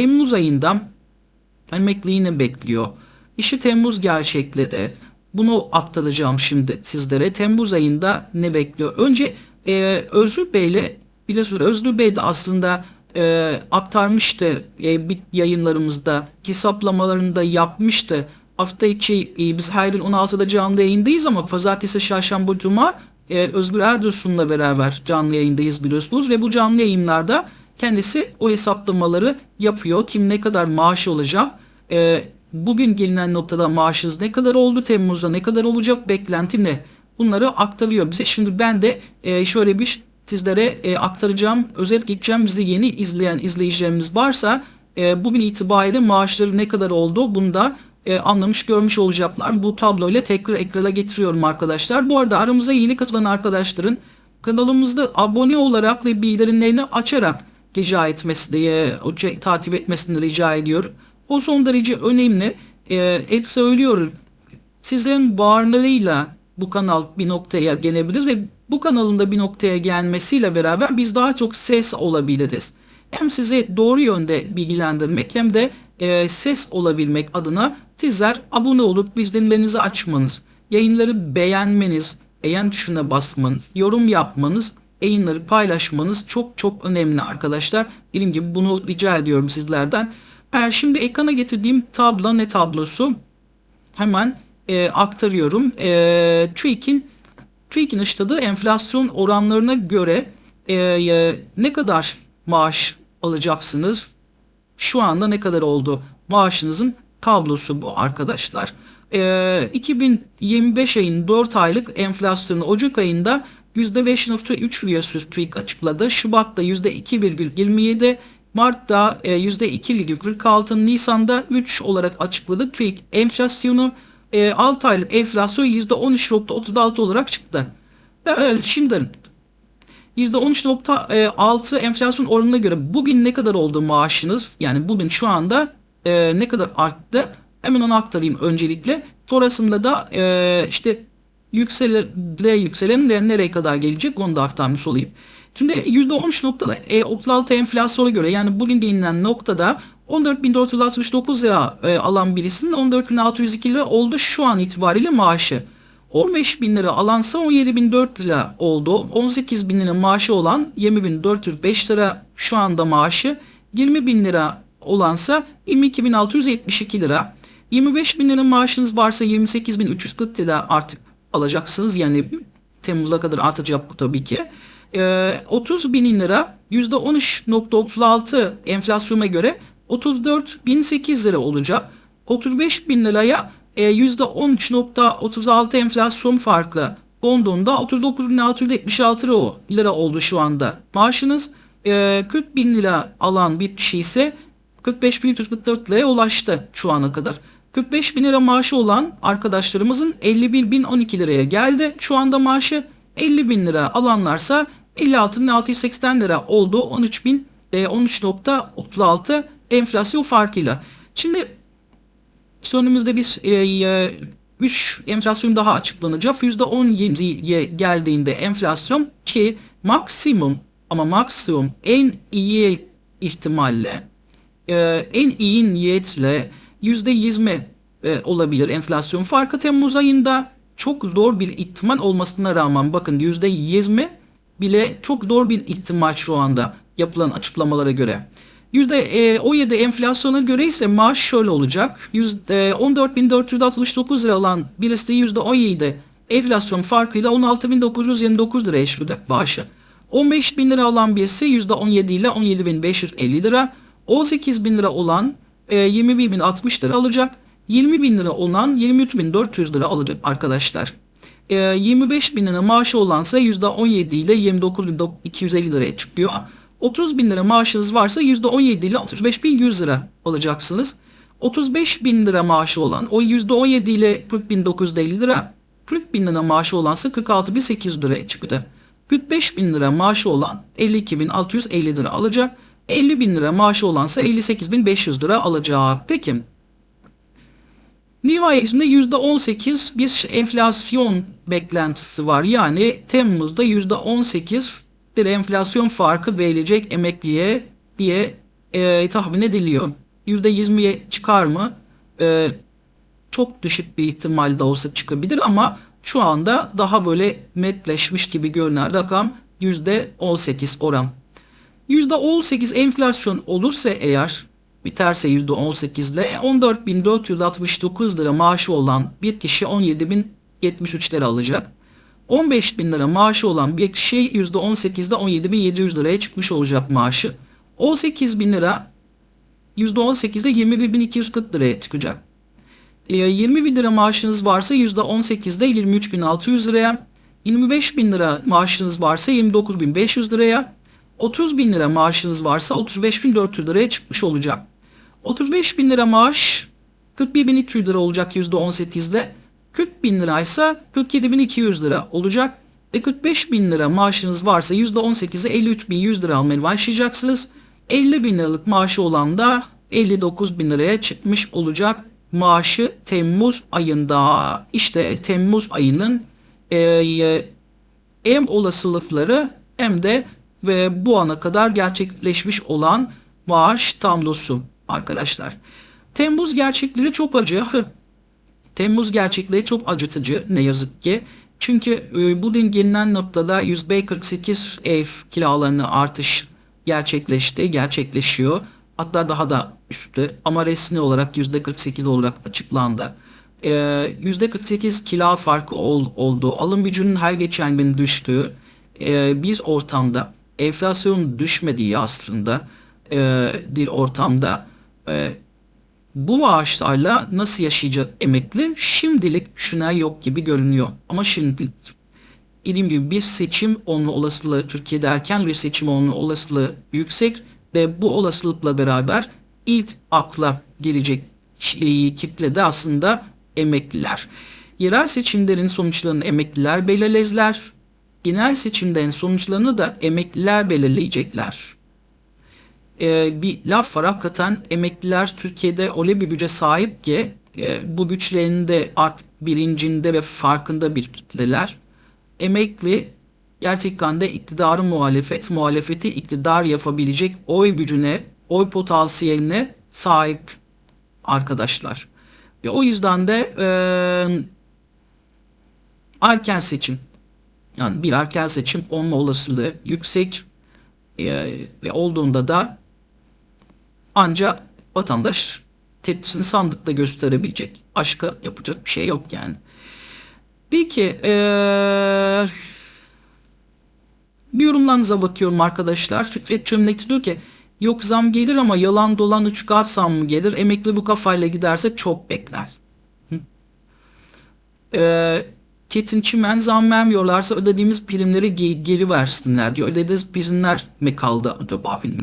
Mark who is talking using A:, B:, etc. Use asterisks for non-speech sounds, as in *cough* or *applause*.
A: Temmuz ayında emekliğini bekliyor. İşi Temmuz gerçekledi. Bunu aktaracağım şimdi sizlere. Temmuz ayında ne bekliyor? Önce e, Özgür Bey'le biliyorsunuz Özgür Bey de aslında e, aktarmıştı e, bir yayınlarımızda hesaplamalarını yapmıştı. Hafta içi e, biz her gün 16'da canlı yayındayız ama pazartesi, çarşamba, cuma e, Özgür Erdursun'la beraber canlı yayındayız biliyorsunuz ve bu canlı yayınlarda kendisi o hesaplamaları yapıyor. Kim ne kadar maaş olacak, e, bugün gelinen noktada maaşınız ne kadar oldu, Temmuz'da ne kadar olacak, beklenti ne? Bunları aktarıyor bize. Şimdi ben de e, şöyle bir sizlere e, aktaracağım. Özellikle gideceğim bizi yeni izleyen izleyicilerimiz varsa e, bugün itibariyle maaşları ne kadar oldu bunu da e, anlamış görmüş olacaklar. Bu tabloyla tekrar ekrana getiriyorum arkadaşlar. Bu arada aramıza yeni katılan arkadaşların kanalımızda abone olarak ve bildirimlerini açarak rica etmesi diye takip etmesini rica ediyorum. O son derece önemli. E, hep söylüyorum. Sizlerin bağırlarıyla bu kanal bir noktaya gelebiliriz ve bu kanalın da bir noktaya gelmesiyle beraber biz daha çok ses olabiliriz. Hem sizi doğru yönde bilgilendirmek hem de e, ses olabilmek adına sizler abone olup bildirimlerinizi açmanız, yayınları beğenmeniz, beğen tuşuna basmanız, yorum yapmanız, yayınları paylaşmanız çok çok önemli arkadaşlar. Dediğim gibi bunu rica ediyorum sizlerden. Eğer şimdi ekrana getirdiğim tablo ne tablosu? Hemen e, aktarıyorum. E, TÜİK'in TÜİK'in açıkladığı enflasyon oranlarına göre e, e, ne kadar maaş alacaksınız? Şu anda ne kadar oldu? Maaşınızın tablosu bu arkadaşlar. E, 2025 ayın 4 aylık enflasyonu Ocak ayında %5.3 biliyorsunuz TÜİK açıkladı. Şubat'ta %2,27, Mart'ta e, %2,46, Nisan'da 3 olarak açıkladı. TÜİK enflasyonu e, 6 aylık enflasyon %13.36 olarak çıktı. Evet, şimdi %13.6 enflasyon oranına göre bugün ne kadar oldu maaşınız? Yani bugün şu anda e, ne kadar arttı? Hemen onu aktarayım öncelikle. Sonrasında da e, işte yükselen, yükselen nereye kadar gelecek onu da aktarmış olayım. Şimdi %13.36 enflasyona göre yani bugün gelinen noktada 14.469 lira e, alan birisinin 14.602 lira oldu şu an itibariyle maaşı. 15 bin lira alansa 17.004 lira oldu. 18 bin lira maaşı olan 20.405 lira şu anda maaşı. 20 bin lira olansa 22.672 lira. 25 bin lira maaşınız varsa 28.340 lira artık alacaksınız. Yani Temmuz'a kadar artacak bu tabii ki. Ee, 30 bin lira %13.36 enflasyona göre 34.008 lira olacak. 35 bin liraya e, %13.36 enflasyon farklı konduğunda 39.676 lira oldu şu anda. Maaşınız e, 40 bin lira alan bir kişi ise 45.344 liraya ulaştı şu ana kadar. 45 bin lira maaşı olan arkadaşlarımızın 51.012 liraya geldi. Şu anda maaşı 50 bin lira alanlarsa 56.680 lira oldu. 13 bin e, 13.36 enflasyon farkıyla. Şimdi işte önümüzde bir e, 3 enflasyon daha açıklanacak. %10'ye geldiğinde enflasyon ki maksimum ama maksimum en iyi ihtimalle e, en iyi niyetle %20 e, olabilir enflasyon farkı Temmuz ayında çok zor bir ihtimal olmasına rağmen bakın %20 bile çok zor bir ihtimal şu anda yapılan açıklamalara göre. %17 e, enflasyona göre ise maaş şöyle olacak. %14.469 lira alan birisi de %17 enflasyon farkıyla 16.929 lira eşitlik maaşı. 15 bin lira alan birisi %17 ile 17.550 lira. 18 bin lira olan e, 20.060 lira alacak. 20 bin lira olan 23.400 lira alacak arkadaşlar. E, 25 bin lira maaşı olansa %17 ile 29.250 liraya çıkıyor. 30 bin lira maaşınız varsa %17 ile 35 bin 100 lira alacaksınız. 35 bin lira maaşı olan o %17 ile 40 bin 950 lira 40 bin lira maaşı olansa 46 bin 800 liraya çıktı. 45 bin lira maaşı olan 52 bin 650 lira alacak. 50 bin lira maaşı olansa 58 bin 500 lira alacak. Peki Nihayetinde %18 bir enflasyon beklentisi var. Yani Temmuz'da %18 bir enflasyon farkı verilecek emekliye diye e, tahmin ediliyor. %20'ye çıkar mı? E, çok düşük bir ihtimal de olsa çıkabilir ama şu anda daha böyle netleşmiş gibi görünen rakam %18 oran. %18 enflasyon olursa eğer biterse %18 ile 14.469 lira maaşı olan bir kişi 17.073 lira alacak. 15 bin lira maaşı olan bir kişi %18'de 17.700 liraya çıkmış olacak maaşı. 18 bin lira %18'de 21.240 liraya çıkacak. E, 20 bin lira maaşınız varsa %18'de 23.600 liraya, 25 bin lira maaşınız varsa 29.500 liraya, 30 bin lira maaşınız varsa 35.400 liraya çıkmış olacak. 35 bin lira maaş 41.200 lira olacak %18'de. 40 bin liraysa 47.200 lira olacak. Ve 45 bin lira maaşınız varsa %18'de 53.100 lira almaya başlayacaksınız. 50 bin liralık maaşı olan da 59 bin liraya çıkmış olacak maaşı Temmuz ayında. İşte Temmuz ayının e, hem olasılıkları hem de ve bu ana kadar gerçekleşmiş olan maaş tablosu arkadaşlar. Temmuz gerçekleri çok acı. *laughs* Temmuz gerçekleri çok acıtıcı ne yazık ki. Çünkü e, bugün gelinen noktada %48 ev kiralarını artış gerçekleşti, gerçekleşiyor. Hatta daha da üstte ama resmi olarak %48 olarak açıklandı. Ee, %48 kira farkı ol, oldu. Alım gücünün her geçen gün düştüğü e, bir ortamda enflasyon düşmediği aslında e, bir ortamda e, bu maaşlarla nasıl yaşayacak emekli şimdilik şuna yok gibi görünüyor. Ama şimdi dediğim gibi bir seçim olma olasılığı Türkiye'de erken bir seçim olma olasılığı yüksek ve bu olasılıkla beraber ilk akla gelecek kitle de aslında emekliler. Yerel seçimlerin sonuçlarını emekliler belirlezler. Genel seçimlerin sonuçlarını da emekliler belirleyecekler. Ee, bir laf var hakikaten emekliler Türkiye'de öyle bir güce sahip ki e, bu güçlerinde artık bilincinde ve farkında bir kitleler. Emekli gerçekten de iktidarı muhalefet, muhalefeti iktidar yapabilecek oy gücüne, oy potansiyeline sahip arkadaşlar. Ve o yüzden de e, erken seçim yani bir erken seçim olma olasılığı yüksek e, ve olduğunda da ancak vatandaş tepkisini sandıkta gösterebilecek. Başka yapacak bir şey yok yani. Peki eee bir yorumlarınıza bakıyorum arkadaşlar. Fikret Çömlekçi diyor ki yok zam gelir ama yalan dolan üç kat zam mı gelir? Emekli bu kafayla giderse çok bekler. Ee, Çetin Çimen zam vermiyorlarsa ödediğimiz primleri ge- geri versinler diyor. Ödediğimiz primler mi kaldı bilmiyorum.